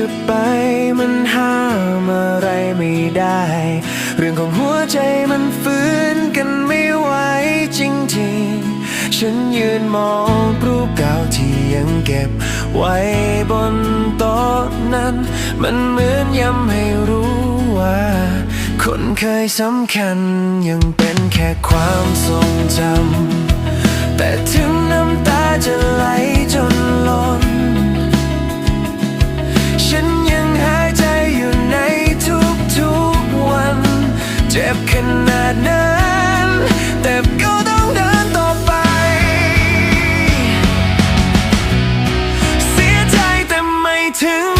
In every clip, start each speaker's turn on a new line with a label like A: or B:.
A: จะไปมันห้ามอะไรไม่ได้ เรื่องของหัวใจมันฟื้นกันไม่ไหวจริงๆ ฉันยืนมองรูปเก่าที่ยังเก็บ ไว้บนโต๊ะนั้น มันเหมือนย้ำให้รู้ว่า คนเคยสำคัญยังเป็นแค่ความทรงจำ ไม่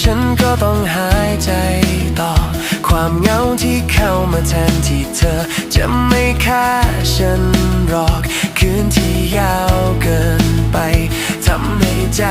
A: ฉันก็ต้องหายใจต่อ ความเหงาที่เข้ามาแทนที่เธอ จะไม่แค่ฉันรอก คืนที่ยาวเกินไปทำให้ใจ